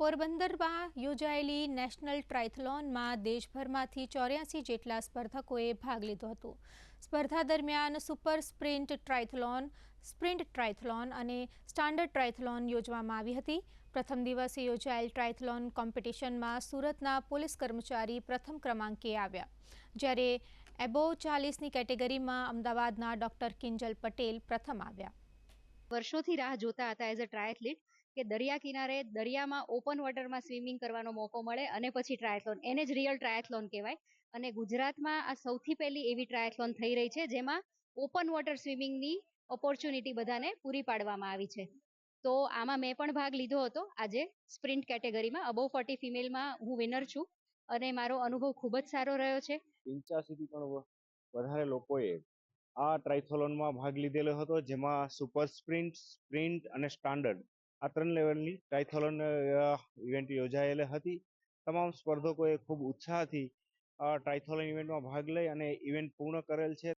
પોરબંદરમાં યોજાયેલી નેશનલ ટ્રાયથલોનમાં દેશભરમાંથી ચોર્યાસી જેટલા સ્પર્ધકોએ ભાગ લીધો હતો. સ્પર્ધા દરમિયાન super sprint triathlon sprint triathlon અને સ્ટાન્ડર્ડ ટ્રાયથલોન યોજવામાં આવી હતી. પ્રથમ દિવસે યોજાયેલ ટ્રાયથલોન કોમ્પિટિશનમાં સુરતના પોલીસ કર્મચારી પ્રથમ ક્રમાંકે આવ્યા. જ્યારે એબો ચાલીસની કેટેગરીમાં અમદાવાદના ડોક્ટર કિંજલ પટેલ પ્રથમ આવ્યા. વર્ષોથી રાહ જોતા હતા એઝ અ ટ્રાયથલીટ કે દરિયા કિનારે દરિયામાં ઓપન વોટરમાં સ્વિમિંગ કરવાનો મોકો મળે અને પછી ટ્રાયથલોન એને જ રિયલ ટ્રાયથલોન કહેવાય. અને ગુજરાતમાં આ સૌથી પહેલી એવી ટ્રાયથલોન થઈ રહી છે જેમાં ઓપન વોટર સ્વિમિંગની ઓપોર્ચ્યુનિટી બધાને પૂરી પાડવામાં આવી છે. તો આમાં મેં પણ ભાગ લીધો હતો. આજે સ્પ્રિન્ટ કેટેગરીમાં અબોવ ફોર્ટી ફિમેલમાં હું વિનર છું. અને મારો અનુભવ ખૂબ જ સારો રહ્યો છે. પણ વધારે લોકોએ આ ટ્રાયથોલોનમાં ભાગ લીધેલો હતો, જેમાં સુપર સ્પ્રિન્ટ સ્પ્રિન્ટ અને સ્ટાન્ડર્ડ આ ત્રણ લેવલની ટ્રાયથોલોન ઇવેન્ટ યોજાયેલી હતી. તમામ સ્પર્ધકોએ ખૂબ ઉત્સાહથી ટ્રાયથોલોન ઇવેન્ટમાં ભાગ લઈ અને ઇવેન્ટ પૂર્ણ કરેલ છે.